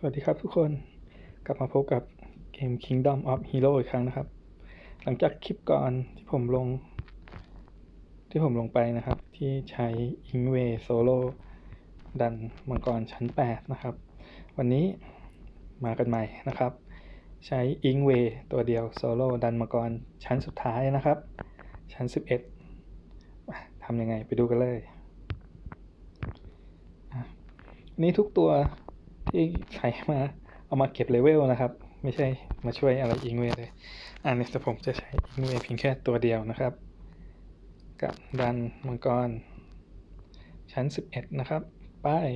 สวัสดีครับทุกคนกลับมาพบกับเกม Kingdom of Hero อีกครั้งนะครับ หลังจากคลิปก่อนที่ผมลง ที่ผมลงไปนะครับ ที่ใช้อิงเวโซโล่ดันมังกรชั้น 8 นะครับ วันนี้มากันใหม่นะครับ ใช้อิงเวตัวเดียวโซโล่ดันมังกรชั้นสุดท้ายนะครับ ชั้น 11อะทำยังไงไปดูกันเลยอะนี่ทุกตัว ที่ใช้มาเอามาเก็บเลเวลนะครับ ไม่ใช่มาช่วยอะไรอิงเวเลย อันนี้ผมจะใช้อิงเวเพียงแค่ตัวเดียวนะครับ กับดันมังกร ชั้น 11 นะครับ ป้าย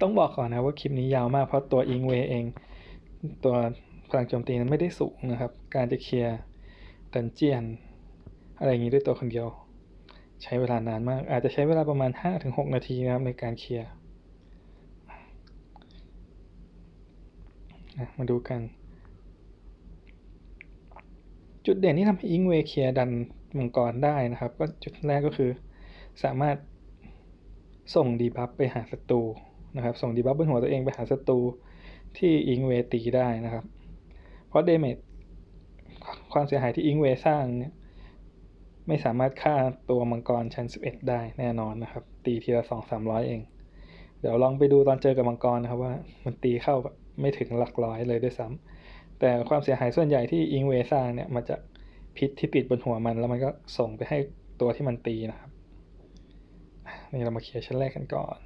ต้องบอกก่อนนะว่าคลิปนี้ยาวมากเพราะตัวอิงเวเอง ตัวพลังโจมตีนั้นไม่ได้สูงนะครับ การจะเคลียร์ดันเจียน อะไรอย่างนี้ด้วยตัวคนเดียว ใช้เวลานานมาก อาจจะใช้เวลาประมาณ 5-6 นาทีนะครับในการเคลียร์มาดูกัน จุดเด่นที่ทำให้อิงเวเคลียร์ดันมังกรได้นะครับ ก็จุดแรกก็คือ สามารถส่งดีบัฟไปหาศัตรูนะครับ ส่งดีบัฟบนหัวตัวเองไปหาศัตรูที่อิงเวตีได้นะครับ เพราะเดเมจความเสียหายที่อิงเวสร้างเนี่ย ไม่สามารถฆ่าตัวมังกรชั้น 11 ได้แน่นอนนะครับ ตีทีละ2 300เอง เดี๋ยวลองไปดูตอนเจอกับมังกรนะครับว่ามันตีเข้าไม่ถึงหลักร้อยเลยด้วยซ้ำแต่ความเสียหายส่วนใหญ่ที่อิงเวสร้างเนี่ยมาจากพิษที่ติดบนหัวมันแล้วมันก็ส่งไปให้ตัวที่มันตีนะครับ นี่เรามาเคลียร์ชั้นแรกกันก่อน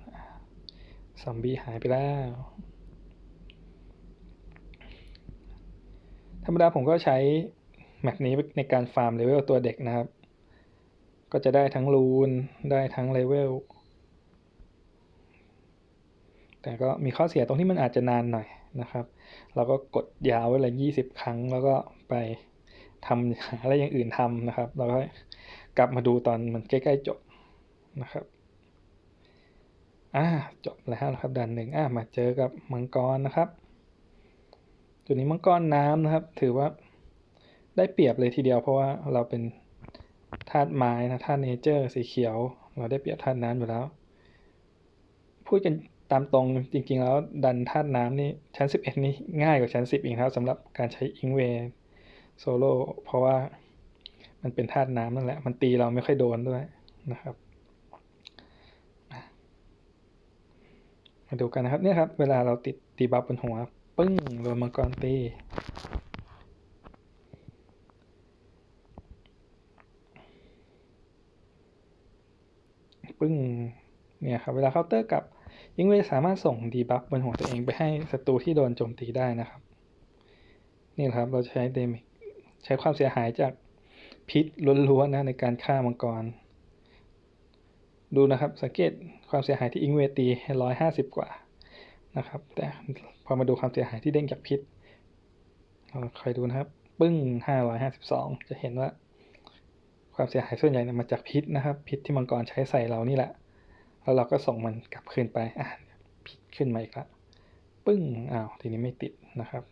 ซอมบี้หายไปแล้ว ธรรมดาผมก็ใช้แมปนี้ในการฟาร์มเลเวลตัวเด็กนะครับ ก็จะได้ทั้งรูนได้ทั้งเลเวล แต่ก็มีข้อเสียตรงที่มันอาจจะนานหน่อยนะครับ เราก็กดยาวไว้เลยยี่สิบครั้ง แล้วก็ไปทำหาอะไรอย่างอื่นทำนะครับ แล้วก็กลับมาดูตอนมันใกล้ๆจบนะครับอ่าจบแล้วนะครับดันหนึ่งอ่ามาเจอกับมังกรนะครับตัวนี้มังกรน้ำนะครับ ถือว่าได้เปรียบเลยทีเดียวเพราะว่าเราเป็น ธาตุไม้นะธาตุเนเจอร์สีเขียว เราได้เปรียบธาตุน้ำอยู่แล้ว พูดกันตามตรงจริงๆแล้วดันธาตุน้ำนี่ชั้น 11 นี่ง่ายกว่าชั้น 10 อีกครับสำหรับการใช้อิงเวโซโล่เพราะว่ามันเป็นธาตุน้ำนั่นแหละ มันตีเราไม่ค่อยโดนด้วยนะครับมาดูกันนะครับเนี่ยครับ เวลาเราติดตีบัฟบนหัว ปึ้งโดนมังกรตี ปึ้งเนี่ยครับเวลาเคาน์เตอร์กับยิงเวสามารถส่งดีบัฟบนหัวตัวเองไปให้ศัตรูที่โดนโจมตีได้นะครับ นี่ครับเราใช้เดมิใช้ความเสียหายจากพิษล้วนๆนะในการฆ่ามังกร ดูนะครับสังเกตความเสียหายที่อิงเวตีร้อยห้าสิบกว่านะครับ แต่พอมาดูความเสียหายที่เด้งจากพิษเราคอยดูนะครับ ปึ้งห้าร้อยห้าสิบสองจะเห็นว่า ความเสียหายส่วนใหญ่เนี่ยมาจากพิษนะครับ พิษที่มังกรใช้ใส่เรานี่แหละ แล้วเราก็ส่งมันกลับคืนไปอะพิษขึ้นมาอีกละปึ้งอ้าวทีนี้ไม่ติดนะครับ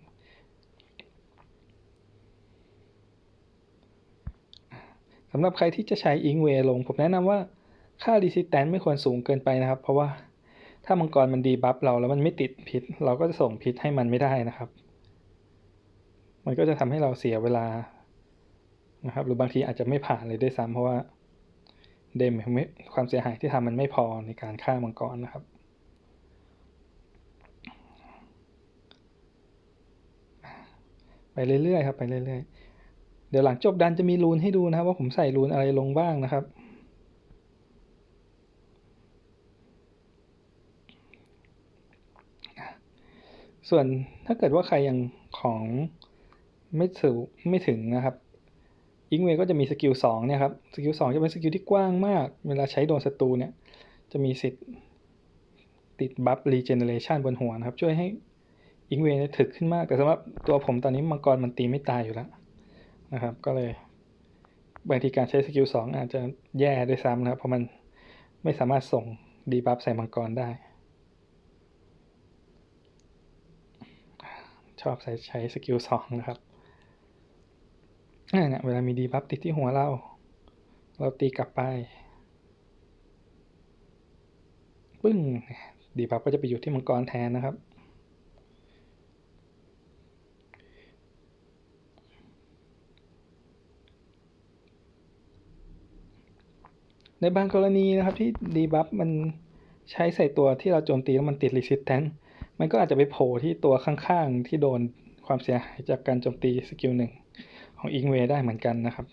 สำหรับใครที่จะใช้อิงเวลง ผมแนะนำว่าค่า resistance ไม่ควรสูงเกินไปนะครับ เพราะว่าถ้ามังกรมันดีบัฟเราแล้วมันไม่ติดพิษ เราก็จะส่งพิษให้มันไม่ได้นะครับ มันก็จะทำให้เราเสียเวลา นะครับ หรือบางทีอาจจะไม่ผ่านเลยด้วยซ้ำเพราะว่าเดมความเสียหายที่ทำมันไม่พอในการฆ่ามังกรนะครับ ไปเรื่อยๆครับไปเรื่อยๆ เดี๋ยวหลังจบดันจะมีรูนให้ดูนะครับ ว่าผมใส่รูนอะไรลงบ้างนะครับส่วนถ้าเกิดว่าใครยังของไม่ถึงไม่ถึงนะครับ อิงเวก็จะมีสกิลสองเนี่ยครับ สกิลสองจะเป็นสกิลที่กว้างมาก เวลาใช้โดนศัตรูเนี่ย จะมีสิทธิ์ติดบัฟรีเจเนเรชันบนหัวนะครับ ช่วยให้อิงเวถึกขึ้นมาก แต่สำหรับตัวผมตอนนี้มังกรมันตีไม่ตายอยู่แล้วนะครับ ก็เลยบางทีการใช้สกิลสองอาจจะแย่ด้วยซ้ำนะครับ เพราะมันไม่สามารถส่งดีบัฟใส่มังกรได้ ชอบใช้ใช้สกิลสองนะครับ เนี่ยเวลามีดีบัฟติดที่หัวเรา เราตีกลับไป ปึ้ง ดีบัฟก็จะไปอยู่ที่มังกรแทนนะครับ ในบางกรณีนะครับที่ดีบัฟมันใช้ใส่ตัวที่เราโจมตีแล้วมันติด resistance มันก็อาจจะไปโผล่ที่ตัวข้างๆ ที่โดนความเสียหายจากการโจมตีสกิลหนึ่ง ของอิงเวได้เหมือนกันนะครับ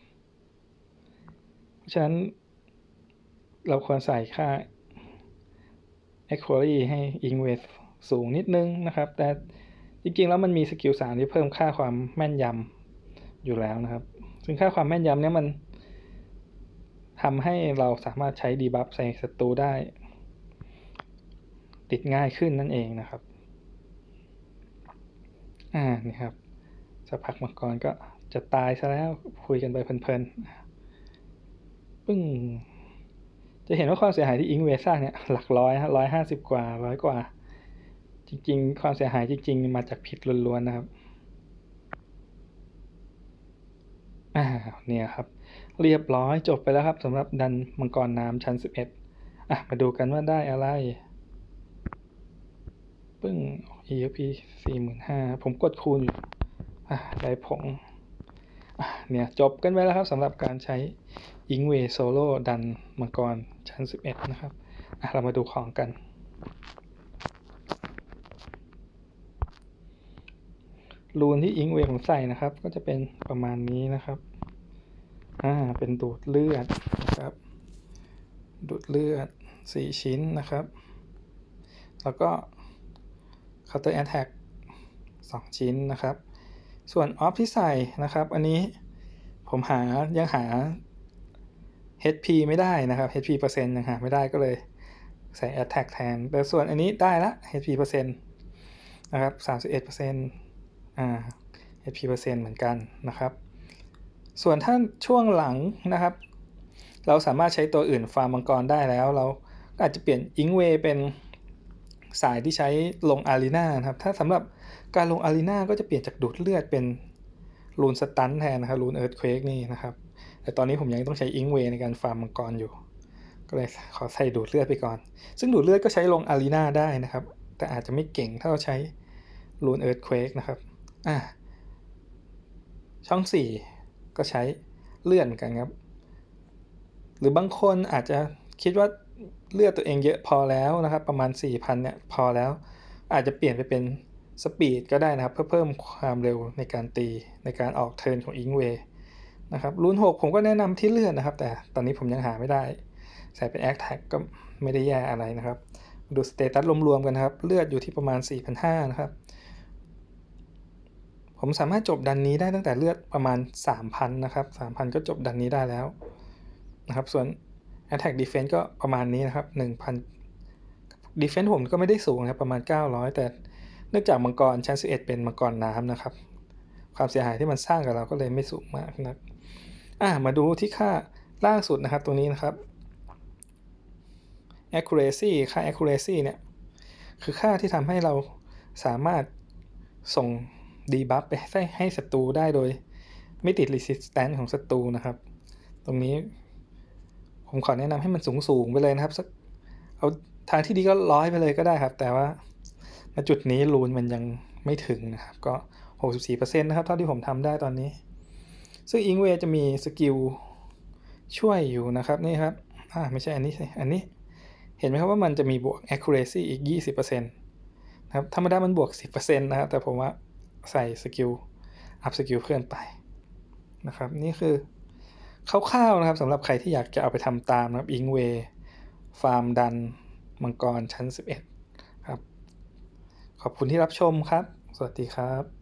เพราะฉะนั้น เราควรใส่ค่า accuracy ให้อิงเวสูงนิดนึงนะครับ แต่จริงๆ แล้วมันมีสกิลสามที่เพิ่มค่าความแม่นยำอยู่แล้วนะครับ ซึ่งค่าความแม่นยำเนี่ยมันทำให้เราสามารถใช้ดีบัฟใส่ศัตรูได้ ติดง่ายขึ้นนั่นเองนะครับ อ่า นี่ครับสักพักมังกรก็ จะตายซะแล้วคุยกันไปเพลินๆปึ้งจะเห็นว่าความเสียหายที่อิงเวสซ่าเนี่ยหลักร้อยฮะร้อยห้าสิบกว่าร้อยกว่า จริง ๆ ความเสียหายจริง ๆ มาจากผิดล้วนๆนะครับอ่าเนี่ยครับ เรียบร้อยจบไปแล้วครับสำหรับดันมังกรน้ำชั้น11อะมาดูกันว่าได้อะไร ปึ้ง EFP 45,000ผมกดคูณอยู่ อะได้ผง เนี่ยจบกันไปแล้วครับสำหรับการใช้อิงเวโซโล่ดันมังกรชั้น 11 นะครับเรามาดูของกัน รูนที่อิงเวผมใส่นะครับ ก็จะเป็นประมาณนี้นะครับอ่าเป็นดูดเลือดนะครับ ดูดเลือด 4 ชิ้นนะครับ แล้วก็ counter attack 2 ชิ้นนะครับ ส่วนออฟที่ใส่นะครับ อันนี้ผมหายังหา HP ไม่ได้นะครับ HP เปอร์เซ็นต์ยังหาไม่ได้ก็เลยใส่ attack แทน แต่ส่วนอันนี้ได้ละ HP เปอร์เซ็นต์นะครับ31เปอร์เซ็นต์อ่า HP เปอร์เซ็นต์เหมือนกันนะครับ ส่วนถ้าช่วงหลังนะครับ เราสามารถใช้ตัวอื่นฟาร์มมังกรได้แล้ว เราก็อาจจะเปลี่ยนอิงเวเป็น สายที่ใช้ลงอารีนาครับ ถ้าสำหรับการลงอารีนาก็จะเปลี่ยนจากดูดเลือดเป็นรูนสตันแทนนะครับรูนเอิร์ธเควกนี่นะครับ แต่ตอนนี้ผมยังต้องใช้อิงเวในการฟาร์มมังกรอยู่ ก็เลยขอใส่ดูดเลือดไปก่อน ซึ่งดูดเลือดก็ใช้ลงอารีนาได้นะครับ แต่อาจจะไม่เก่งถ้าเราใช้รูนเอิร์ธเควกนะครับอะช่อง 4 ก็ใช้เลื่อนเหมือนกันครับ หรือบางคนอาจจะคิดว่า เลือดตัวเองเยอะพอแล้วนะครับ ประมาณ 4,000เนี่ยพอแล้ว อาจจะเปลี่ยนไปเป็นสปีดก็ได้นะครับ เพื่อเพิ่มความเร็วในการตีในการออกเทิร์นของอิงเวนะครับรุ่น6ผมก็แนะนำที่เลือนนะครับ แต่ตอนนี้ผมยังหาไม่ได้ ใส่เป็นแอคแท็กก็ไม่ได้แย่อะไรนะครับ ดูสเตตัสรวมๆกันนครับ เลือดอยู่ที่ประมาณ 4,500นะครับ ผมสามารถจบดันนี้ได้ตั้งแต่เลือดประมาณ 3,000นะครับ3,000 ก็จบดันนี้ได้แล้วนะครับ ส่วน Attack Defense ก็ประมาณนี้นะครับ 1,000 Defense ผมก็ไม่ได้สูงนะครับประมาณ 900 แต่เนื่องจากมังกรชั้น 11 เป็นมังกรน้ำนะครับ ความเสียหายที่มันสร้างกับเราก็เลยไม่สูงมากนะอะมาดูที่ค่าล่างสุดนะครับตรงนี้นะครับ accuracy ค่า accuracy เนี่ย คือค่าที่ทำให้เราสามารถส่ง debuff ไปให้ให้ศัตรูได้โดยไม่ติด resistance ของศัตรูนะครับ ตรงนี้ ผมขอแนะนำให้มันสูงสูงไปเลยนะครับสักเอาทางที่ดีก็ร้อยไปเลยก็ได้ครับ แต่ว่าณจุดนี้รูนมันยังไม่ถึงนะครับ ก็ 64%นะครับ เท่าที่ผมทำได้ตอนนี้ ซึ่งอิงเวจะมีสกิลช่วยอยู่นะครับ นี่ครับ อ่า ไม่ใช่อันนี้สิอันนี้ เห็นไหมครับว่ามันจะมีบวก accuracy อีก 20%นะครับ ธรรมดามันบวก 10%นะครับ แต่ผมว่าใส่สกิล อัพสกิลเพิ่มไปนะครับ นี่คือ คร่าวๆนะครับสำหรับใครที่อยากจะเอาไปทำตามนะครับอิงเวฟาร์มดันมังกรชั้น 11 ครับ ขอบคุณที่รับชมครับ สวัสดีครับ